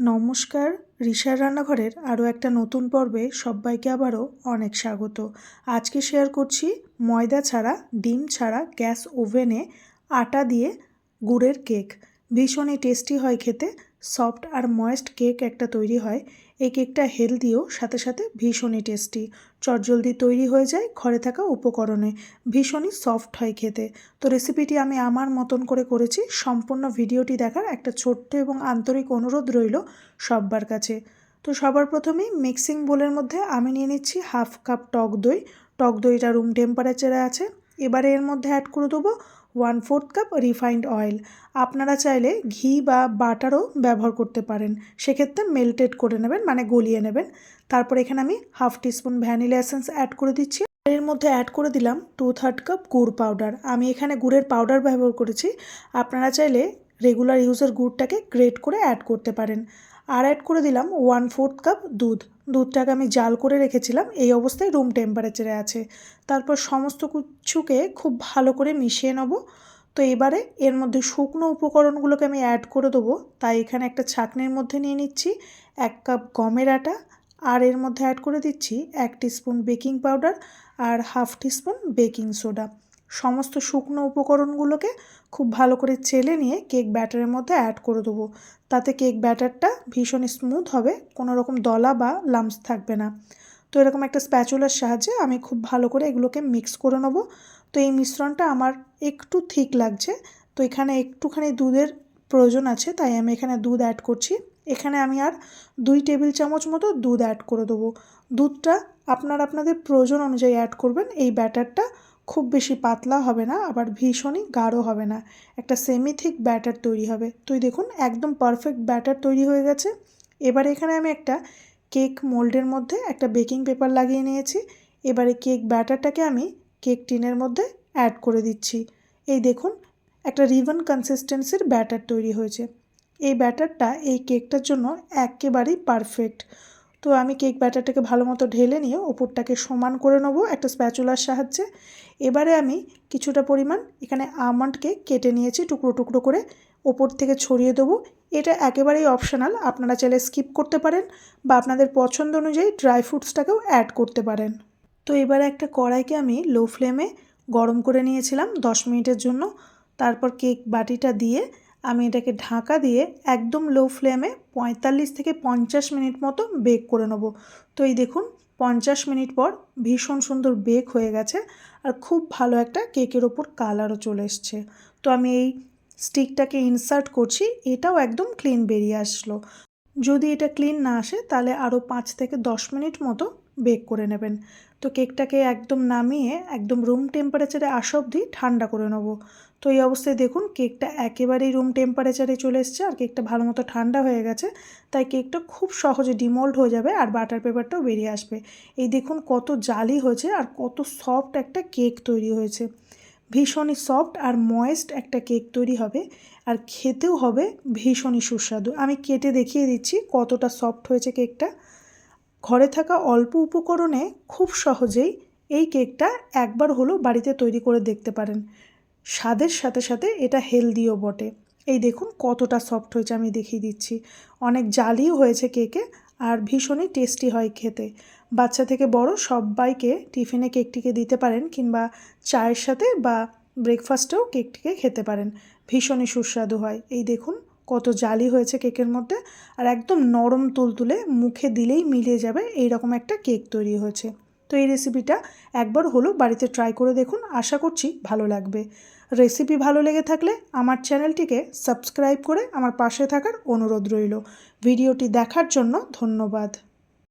নমস্কার রিসার রান্নাঘরের আরও একটা নতুন পর্বে সবাইকে আবারও অনেক স্বাগত। আজকে শেয়ার করছি ময়দা ছাড়া, ডিম ছাড়া গ্যাস ওভেনে আটা দিয়ে গুড়ের কেক। ভীষণই টেস্টি হয় খেতে। সফট আর ময়েস্ট কেক একটা তৈরি হয়। এই কেকটা হেলদিও, সাথে সাথে ভীষণই টেস্টি। চটজলদি তৈরি হয়ে যায় ঘরে থাকা উপকরণে। ভীষণই সফট হয় খেতে। তো রেসিপিটি আমি আমার মতন করে করেছি, সম্পূর্ণ ভিডিওটি দেখার একটা ছোট্ট এবং আন্তরিক অনুরোধ রইল সব্বার কাছে। তো সবার প্রথমেই মিক্সিং বোলের মধ্যে আমি নিয়ে নিচ্ছি হাফ কাপ টক দই। টক দইটা রুম টেম্পারেচারে আছে। এবারে এর মধ্যে অ্যাড করে দেবো one fourth cup refined oil. আপনারা চাইলে ঘি বা বাটারও ব্যবহার করতে পারেন। সেক্ষেত্রে মেল্টেড করে নেবেন মানে গলিয়ে নেবেন। তারপর এখানে আমি half teaspoon vanilla essence add করে দিচ্ছি। এর মধ্যে অ্যাড করে দিলাম টু থার্ড কাপ গুড় পাউডার। আমি এখানে গুড়ের পাউডার ব্যবহার করেছি। আপনারা চাইলে রেগুলার ইউজের গুড়টাকে গ্রেট করে অ্যাড করতে পারেন। আর অ্যাড করে দিলাম ওয়ান ফোর্থ কাপ দুধ। দুধটাকে আমি জাল করে রেখেছিলাম, এই অবস্থায় রুম টেম্পারেচারে আছে। তারপর সমস্ত কিছুকে খুব ভালো করে মিশিয়ে নেব। তো এবারে এর মধ্যে শুকনো উপকরণগুলোকে আমি অ্যাড করে দেবো। তাই এখানে একটা ছাকনির মধ্যে নিয়ে নিচ্ছি, এক কাপ গমের আটা, আর এর মধ্যে অ্যাড করে দিচ্ছি এক টিস্পুন বেকিং পাউডার আর হাফ টিস্পুন বেকিং সোডা সমস্ত শুকনো উপকরণগুলোকে খুব ভালো করে চেলে নিয়ে কেক ব্যাটারের মধ্যে অ্যাড করে দেবো। তাতে কেক ব্যাটারটা ভীষণ স্মুথ হবে, কোনো রকম দলা বা লামস থাকবে না। তো এরকম একটা স্প্যাচুলার সাহায্যে আমি খুব ভালো করে এগুলোকে মিক্স করে নেব। তো এই মিশ্রণটা আমার একটু ঠিক লাগছে, তো এখানে একটুখানি দুধের প্রয়োজন আছে, তাই আমি এখানে দুধ অ্যাড করছি। এখানে আমি আর দুই টেবিল চামচ মতো দুধ অ্যাড করে দেবো। দুধটা আপনার আপনাদের প্রয়োজন অনুযায়ী অ্যাড করবেন, এই ব্যাটারটা খুব বেশি পাতলা হবে না, আবার ভীষণই গাঢ় হবে না। একটা সেমি থিক ব্যাটার তৈরি হবে। তুই দেখুন, একদম পারফেক্ট ব্যাটার তৈরি হয়ে গেছে। এবার এখানে আমি একটা কেক মোল্ডের মধ্যে একটা বেকিং পেপার লাগিয়ে নিয়েছি। এবারে কেক ব্যাটারটাকে আমি কেক টিনের মধ্যে অ্যাড করে দিচ্ছি। এই দেখুন, একটা রিবন কনসিস্টেন্সির ব্যাটার তৈরি হয়েছে। এই ব্যাটারটা এই কেকটার জন্য একেবারেই পারফেক্ট তো আমি কেক ব্যাটারটাকে ভালো মতো ঢেলে নিয়ে ওপরটাকে সমান করে নেব একটা স্প্যাচুলার সাহায্যে। এবারে আমি কিছুটা পরিমাণ এখানে আমন্ডকে কেটে নিয়েছি টুকরো টুকরো করে ওপর থেকে ছড়িয়ে দেবো। এটা একেবারেই অপশনাল, আপনারা চাইলে স্কিপ করতে পারেন বা আপনাদের পছন্দ অনুযায়ী ড্রাই ফ্রুটসটাকেও অ্যাড করতে পারেন। তো এবারে একটা কড়াইকে আমি লো ফ্লেমে গরম করে নিয়েছিলাম দশ মিনিটের জন্য। তারপর কেক বাটিটা দিয়ে আমি এটাকে ঢাকা দিয়ে একদম লো ফ্লেমে পঁয়তাল্লিশ থেকে পঞ্চাশ মিনিট মতো বেক করে নেব। তো এই দেখুন, পঞ্চাশ মিনিট পর ভীষণ সুন্দর বেক হয়ে গেছে আর খুব ভালো একটা কেকের ওপর কালারও চলে এসছে। তো আমি এই স্টিকটাকে ইনসার্ট করছি, এটাও একদম ক্লিন বেরিয়ে আসলো। যদি এটা ক্লিন না আসে, তাহলে আরও পাঁচ থেকে দশ মিনিট মতো বেক করে নেবেন। তো কেকটাকে একদম নামিয়ে, একদম রুম টেম্পারেচারে আস অবধি ঠান্ডা করে নেব। তো এই অবস্থায় দেখুন কেকটা একেবারেই রুম টেম্পারেচারে চলে এসছে আর কেকটা ভালো মতো ঠান্ডা হয়ে গেছে। তাই কেকটা খুব সহজে ডিমোল্ড হয়ে যাবে আর বাটার পেপারটাও বেরিয়ে আসবে। এই দেখুন কত জালি হয়েছে আর কত সফট একটা কেক তৈরি হয়েছে। ভীষণই সফট আর ময়েস্ট একটা কেক তৈরি হবে আর খেতেও হবে ভীষণই সুস্বাদু। আমি কেটে দেখিয়ে দিচ্ছি কতটা সফট হয়েছে কেকটা ঘরে থাকা অল্প উপকরণে খুব সহজেই এই কেকটা একবার হলেও বাড়িতে তৈরি করে দেখতে পারেন। স্বাদের সাথে সাথে এটা হেলদিও বটে। এই দেখুন কতটা সফট হয়েছে, আমি দেখিয়ে দিচ্ছি। অনেক জালিও হয়েছে কেকে আর ভীষণই টেস্টি হয় খেতে। বাচ্চা থেকে বড় সবাইকে টিফিনে কেকটিকে দিতে পারেন কিংবা চায়ের সাথে বা ব্রেকফাস্টেও কেকটিকে খেতে পারেন। ভীষণই সুস্বাদু হয়। এই দেখুন কত জালি হয়েছে কেকের মধ্যে, আর একদম নরম তুলতুলে মুখে দিলেই মিলিয়ে যাবে এই রকম একটা কেক তৈরি হয়েছে। তো এই রেসিপিটা একবার হলো বাড়িতে ট্রাই করে দেখুন, আশা করছি ভালো লাগবে। রেসিপি ভালো লেগে থাকলে আমার চ্যানেলটিকে সাবস্ক্রাইব করে আমার পাশে থাকার অনুরোধ রইল। ভিডিওটি দেখার জন্য ধন্যবাদ।